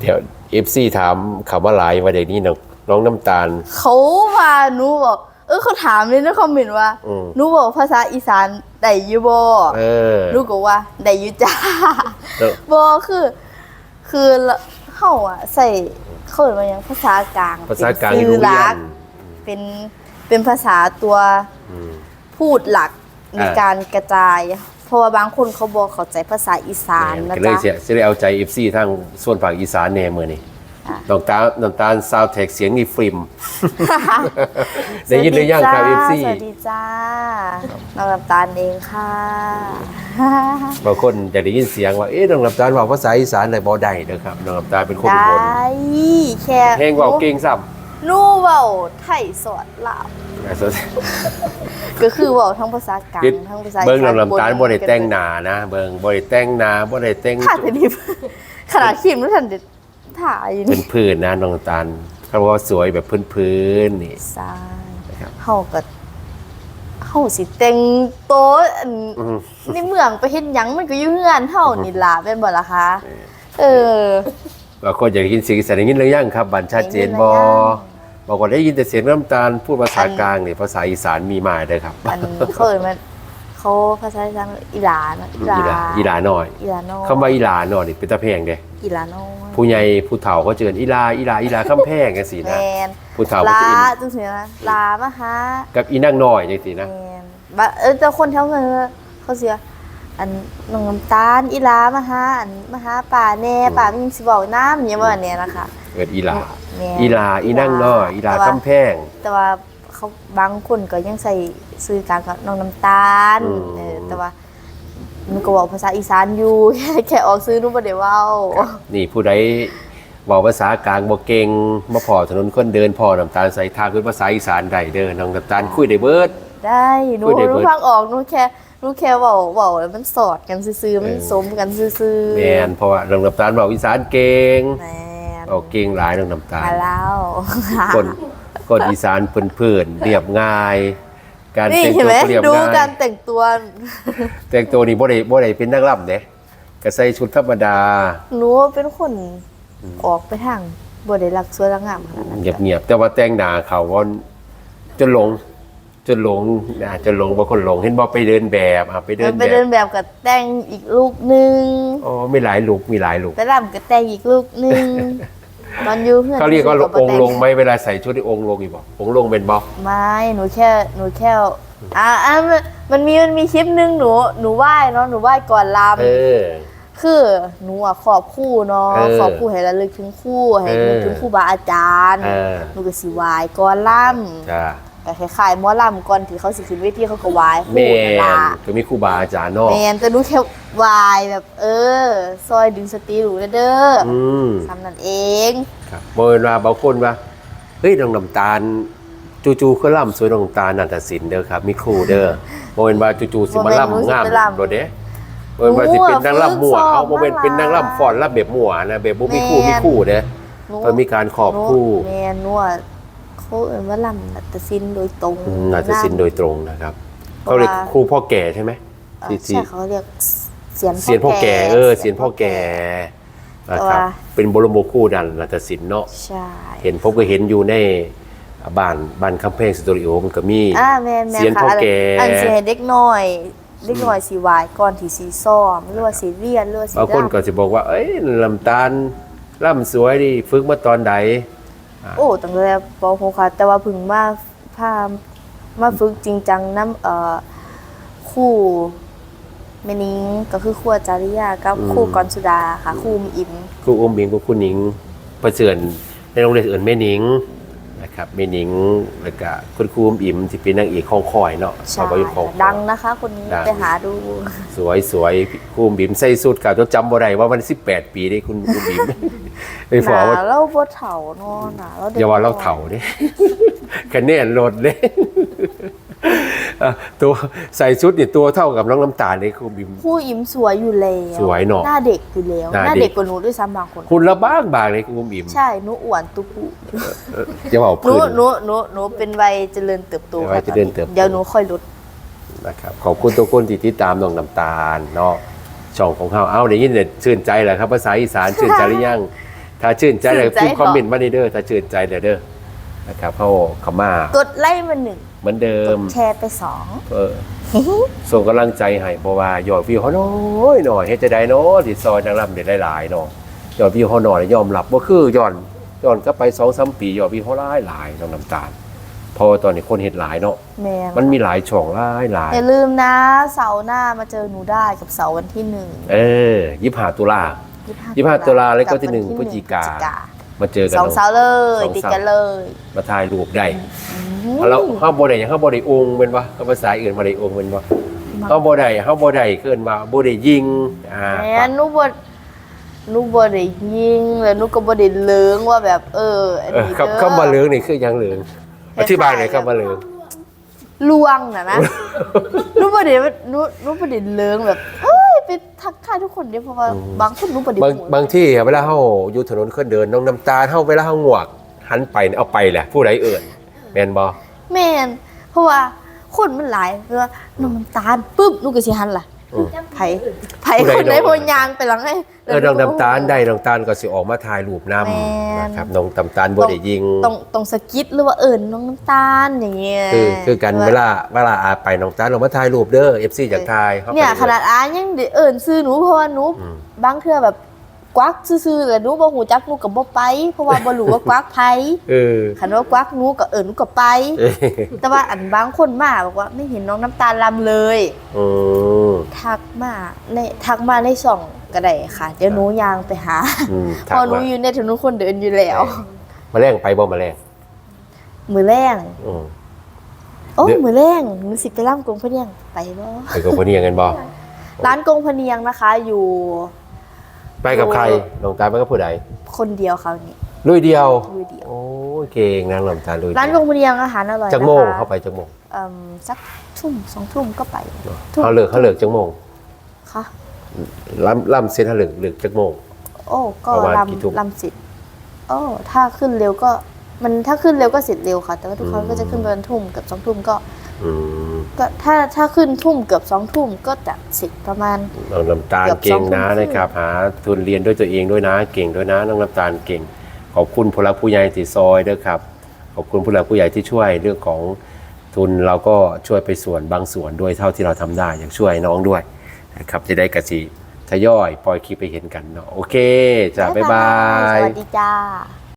เดี๋ยวเอฟซีถามคำว่าหลายว่าเด็กนี้น้องน้องน้ำตาล เขาว่าหนูบอก เออเขาถามเลยในคอมเมนต์ว่าอืม หนูบอกภาษาอีสานได้อยู่บ่เออ หนูก็ว่าได้อยู่จ้าแล้วบ่คือ คือเฮาอะใส่เขาเรียกว่าหยังภาษากลางภาษากลางเป็นที่สื่รู้อหเรียลักนเป็นเป็นภาษาตัวอืม พูดหลักในอ่า การกระจาย เพราะว่าบางคนเขาบอกเข้าใจภาษาอีสานนะก็เลยจ๊ะ เสียสิได้เอาใจเอฟซีทางส่วนภาคอีสานแน่มื้อนี้อะ น้องตาลน้ำตาลซาวแท็กเสียงนี่ฟิล์มได้ยินหรือยังครับเอฟซีสวัสดีจ้าน้องน้ำตาลเองค่ะ บางคนจะได้ยินเสียงว่าเอ๊ะน้องน้ำตาลเว่าภาษาอีสานได้บ่ได้เด้อครับน้องน้ำตาลเป็นคนอุได้บลแค่เพลงเว่าเก่งซ้ำ หนูเว้าไทยสอดลาว ก็คือเว้าทั้งภาษากลางคิดทั้งภาษาเบิ่งน้องน้ำตาลบ่ได้กันแต่งหน้านะเบิ่งบ่ได้แต่งหน้าบ่ได้แต่งค่ะแต่นี่ขนาดคิมแล้วทันเด็ดถ่ายอยู่เป็นี่นพื้นนะน้องน้ำตาลเขาบอกว่าสวยแบบพื้นๆนี่ใช่นะครับเฮาก็เฮาสิแต่งโต๊ะอันอืมในเมืองไปเฮ็ดหยังมันก็อยู่เฮือนเฮานี่ล่ะเป็นบ่ล่ะคะเออบางคนอยากได้ยินเสียงอีสานได้ยินหรือยังครับบันชัดเจนบ่ได้ยินหรือยัง บอกว่าได้ยินแต่เสียงน้ำตาลพูดภาษากลางนี่ภาษาอีสานมีมาเด้อครับอันเขาเอ่ยมันเขาภาษาอีสานอีหลาเนอะอีหลาอีหลาอีหลาหน่อยอีหลาน้อยคำว่าอีหลาหน่อยนี่เป็นตะแพงเด้อีหลาน้อยผู้ใหญ่ผู้เฒ่าก็เจออีหลาอีหลาอีหลาคำแพงจังซี่แมนะนผู้เฒ่าก็ลาจะอินจังซี่นะลามาฮะกับอีนั่งน้อยจังซี่แมนะนบะเออแต่คนแถวเมืองเขาเสียอันน้องน้ำตาลอีหลามาฮะอันมาฮะป่าแน่ป่ามันยังสิบอกน้ำอย่างว่าเนี่ยนะคะ เกิดอีหลาแม่นอีหลาอีนั่งน้อยอีหลาแต่ว่าคำแพง แต่ว่าเขาบางคนก็ยังใส่ซื้อกลางกับน้องน้ำตาลอืม เออแต่ว่าหนูก็บอกภาษาอีสานอยู่ แค่แค่ออกซื้อหนูบ่ได้เว้านี่ผู้ใดเว้าภาษากลางบ่เก่งมาพอถนนคนเดินพอน้ำตาลใส่ทางเป็นภาษาอีสานได้เด้อน้องน้ำตาลคุยได้เบิด ได้หนูพูดได้หนูเบิดฟังออกหนูแค่หนูแค่เว้าเว้าแล้วมันสอดกันซื่อๆมันเออ สมกันซื่อๆแมนเพราะว่าน้องน้ำตาลเว้าอีสานเก่ง แมน เอาเก่งหลายน้องน้ำตาลมาแล้วคนคนอีสานเพื่อนๆเรียบง่าย การนี่แต่งเห็นตัวไหมก็เรียบดูง่ายการแต่งตัวแต่งตัวนี่บ่ได้บ่ได้เป็นนักร่ำเด้ก็ใส่ชุดธรรมดาหนูเป็นคนออกไปทางบ่ได้รักสวยรักงามขนาดนั้นเงียบๆแต่ว่าแต่งหน้าเขาว่าจนหลงจนหลงนะจนหลงบางคนหลงเห็นบ่ไปเดินแบบอะไปเดิมันนไปแบเดิบนแบบกับแต่งอีกลูกหนึง อ๋อมีหลายลุกมีหลายลุก ไปรำกับแต่งอีกลูกหนึง ตอนอยู่เพื่อนเขาเรียกว่าบ่องค์แต่ลงไหมเวลาใส่ชุดนี่องค์ลงอีกบ่องค์ลงเป็นบ่ไม่หนูแค่หนูแค่อ่าอ่ามันมันมีมันมีคลิปหนึงหนูหนูไหว้เนาะหนูไหว้ก่อนลเออำคือหนูอะขอบคู่เนาะเออขอบคู่ให้ระลึกถึงคู่ให้เออนึกถึงครูบาอาจารย์เออหนูก็สิไหว้ก่อนลำจ้า ก็คล้ายๆหมอลำก่อนที่เขาสิขึ้นเวทีเขาก็ไหว้แม่คู่นั่นล่ะนก็มีครูบาอาจารย์เนาะแมนแต่หนูแค่ไหว้แบบ เออ ซอยดึงสติหนูเด้อออืม ทำนั่นเอง ครับบ่เวลาบางคนว่าเฮ้ยน้องน้ำตาล จู่ๆคือล่ำสวยน้องน้ำตาลนาฏศิลป์เด้อครับมีครูเด้อบ่แม่นว่าจู่ๆสิมาล่ำงามโดดเด้บ่แม่นว่าสิเป็นนางล่ำมั่วเอาบ่แม่นเป็นนางล่ำฟ้อนล่ำแบบมั่วนะแบบบ่มีครูมีครูเด้อหนูต้องมีการขอบครู แมนหนูอะ เขาเอ่ยว่าลำนัตศิลป์โดยตรงอืมนาฏศิลป์โดยตรงนะครับเพราะเขาเรียกว่าครูพ่อแก่ใช่ไหมเอ่อที่ที่ ใช่เขาเรียกเสียนเสียนพ่อแก่เออเสียนพ่อแก่นะครับว่าเป็นบรมครูดันนาฏศิลป์เนาะใช่เห็นผมก็เห็นอยู่ในบ้านบ้านคำแพงสตูดิโอมันก็มี อ่าแมนแมนเสียนค่ะพ่อแก่ อันเสียนให้เด็กน้อยเด็กน้อยสีวายก่อนที่สีซ้อมหรือว่าสีเรียนหรือว่าสีบางคนก็จะบอกว่า เอ้ยลำตาลล่ำสวยดิฝึกมาตอนใด โอ้ตั้งแต่ป .6 ค่ะ แต่ว่าเพึ่งมาพามาฝึกจริงจังน้ำเอ่อครู่แม่นิงก็คือครู่อาจาริยากับครู่กรสุดาค่ะครู่มีอิม ครูอมบิงกับครูหนิงประเสริญในโรงเรียนอื่นแม่หนิง นะครับแม่หนิงแล้วก็คุณครูอมอิมที่เป็นนางเอกของคอยเนาะใช่สาวประยุทธ์ของคอย ดังนะคะ คนนี้ดัง ไปหาดูสวยสวยครูอมบิมใส่สุดกับจนจำบ่ได้ว่ามัน18 ปีได้คุณครูบิมไปหฝอนาว่าเราบ่เฒ่าเนาะหนาเราด็กอย่าว่าเราเถ่าเด้ คะแนนลดเด้อะ ตัวใส่ชุดนี่ตัวเท่ากับน้องน้ำตาลเลยครูบิมครู่อิมสวยอยู่แล้วสวยเนอะหน้าเด็กอยู่แล้วหน้าหน้าเด็เด็กกกว่าหนูด้วยซ้ำบางคนคุณละบ้างบางเลยครูบิมใช่หนูอ้วนตุกุเอออย่าบอกหนูพื้นหนูหนูหนูเป็นวัยเจริญเติบโตเป็นวัยค่ะเจริญเติบโตเดี๋ยวหนูค่อยลด นะครับขอบคุณทุกคนที่ติดตามน้องน้ำตาลเนาะช่องของเขาเอาได้ยินเนี่ยชื่นใจแหละครับภาษาอีสานชื่นใจหรือยัง ถ้าชื่นใจเลยชื่นใจพิมพ์คอมเมนต์เหรอมาในเด้อถ้าชื่นใจเด้อเด้อ นะครับเขาเขามากดไลค์มาหนึ่งเหมือนเดิกม ดแชร์ไปสอง เออ ส่งกำลังใจให้เพราะว่ายอดวิวเขาน้อยหน่อยเฮ็ดจะได้เนาะที่ซอยนางรำได้หลายๆเนาะยอดวิวเขาน้อยยอมรับว่าคือย้อนย้อนก็ไปสองสามปียอดวิวเขาหลายหลายน้องน้ำตาลเพราะว่าตอนนี้คนเห็นหลายเนาะแม่งมันมีหลายช่องหลายหลายอย่าลืมนะ เสาร์หน้ามาเจอหนูได้กับเสาร์วันที่หนึ่งเออยี่ห้าตุลา25ตุลาแล้วก็ที่หนึ่งพฤศจิกา มาเจอกันสองเนาะเสาร์เลยสองเสาร์ติดกันเลยมาถ่ายรูปได้แล้วเฮาบ่ได้หยังเฮาบ่ได้องค์เป็นบ่ก็ภาษาอื่นบ่ได้องค์เป็นบ่เฮาบ่ได้เฮาบ่ได้เกินว่าบ่ได้ยิงอ่าแม่หนูบ่หนูบ่ได้ยิงแล้วหนูก็บ่ได้เลิงว่าแบบเอออันเออนี้ครับเด้อคำว่าเหลืองนี่คือหยังเหลืองอธิบายหน่อยคำว่าเหลืองลวงน่ะนะหนูบ่ได้หนูหนูบ่ได้เลิงแบบเอ้ย ไปทักทายทุกคนเด้เพราะว่าบางคนหนูบ่ได้บางพูดบางที่อะเวลาเฮาอยู่ถนนคนเดินน้องน้ำตาเฮาเวลาเฮางวกหันไปเนี่ยเอาไปแหละผู้ใดเอิ่นแม่นบ่แม่นเพราะว่าคนมันหลายเวลาน้ำมันตาลปุ๊บหนูก็สิหันล่ะอืม ไผไผคนใดพยางไปหลังให้เออน้องน้ำตาลได้น้องตาลก็สิออกมาถ่ายรูปนำแม่นนะครับน้องน้ำตาลบ่ได้ยิงต้องต้องสะกิดหรือว่าเอิญน้องน้ำตาลอย่างเงี้ยคือคือกันเวลาเวลาอาไปน้องตาลลงมาถ่ายรูปเด้อ FC อยากถ่ายเขาก็เนี่ยขนาดอายังได้เอิญซื้อหนูเพราะว่าหนูอืมบางเทื่อแบบกวักซื่อๆแล้วหนูบ่หูจักหนูก็บ่ไป เพราะว่าบ่รู้ว่ากวักไผเออคันว่ากวักหนูก็เอิญหนูก็ไปเอ้ยแต่ว่าอันบางคนมาบอกว่าไม่เห็นน้องน้ำตาลลำเลยอืม ทักมาในทักมาในช่องก็ได้ค่ะ เดี๋ยวหนูยางไปหาอืมเพอหนูอยู่ในถนนคนเดินอยู่แล้วมาแรงไปบ่มาแรงมือแรงอืม โอ้เดี๋ยว มือแรงหนูสิไปล่ำกงพะเนียงไปบ่ไปกับคนนี้ยังกันบ่ร้านกงพะเนียงนะคะ อยู่ไปกับใครน้องตาลไปกับผู้ใดคนเดียวคราวนี้ ลุยเดียว ลุยเดียว โอ้ยเก่งนางลำตาลลุยเดียวร้านกงพะเนียงอาหารอร่อยจักโมงนะคะเข้าไปจักโมงเอิ่มสักทุ่มสองทุ่มก็ไปทุ่มเขาเลิกเขาเลิกจักโมงค่ะล่ำล่ำเซ็นเขาเลิกเลิกจักโมง โอ้ก็ประมาณกี่ทุ่ม ลำลำสิทธิ์โอ้ถ้าขึ้นเร็วก็มันถ้าขึ้นเร็วก็เสร็จเร็วค่ะ แต่ว่าทุกคนก็จะขึ้นประมาณทุ่มเกับสองทุ่มก็อืมก็ถ้าถ้าขึ้นทุ่มเกือบสองทุ่มก็จะเสร็จประมาณ น้องน้ำตาลเกือบเก่งนะสองทุ่มครึ่ง นะครับหาทุนเรียนด้วยตัวเองด้วยนะ เก่งด้วยนะน้องน้ำตาลเก่ง ขอบคุณผู้หลักผู้ใหญ่ที่ซอยด้วยครับ ขอบคุณผู้หลักผู้ใหญ่ที่ช่วยเรื่องของทุนเราก็ช่วยไปส่วนบางส่วนด้วยเท่าที่เราทำได้อย่างช่วยน้องด้วยนะครับจะได้กระสีทยอยปล่อยคลิปไปเห็นกันเนาะโอเคจ้าบ๊ายบายสวัสดีจ้า